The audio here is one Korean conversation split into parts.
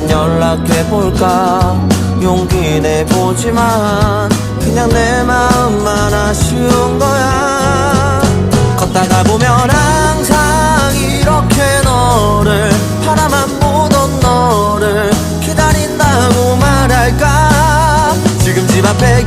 한번 연락해볼까? 용기 내보지만 그냥 내 마음만 아쉬운 거야. 걷다가 보면 항상 이렇게 너를 바라만 보던 너를 기다린다고 말할까? 지금 집 앞에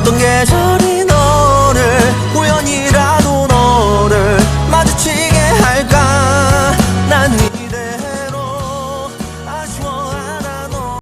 어떤 계절이 너를 우연히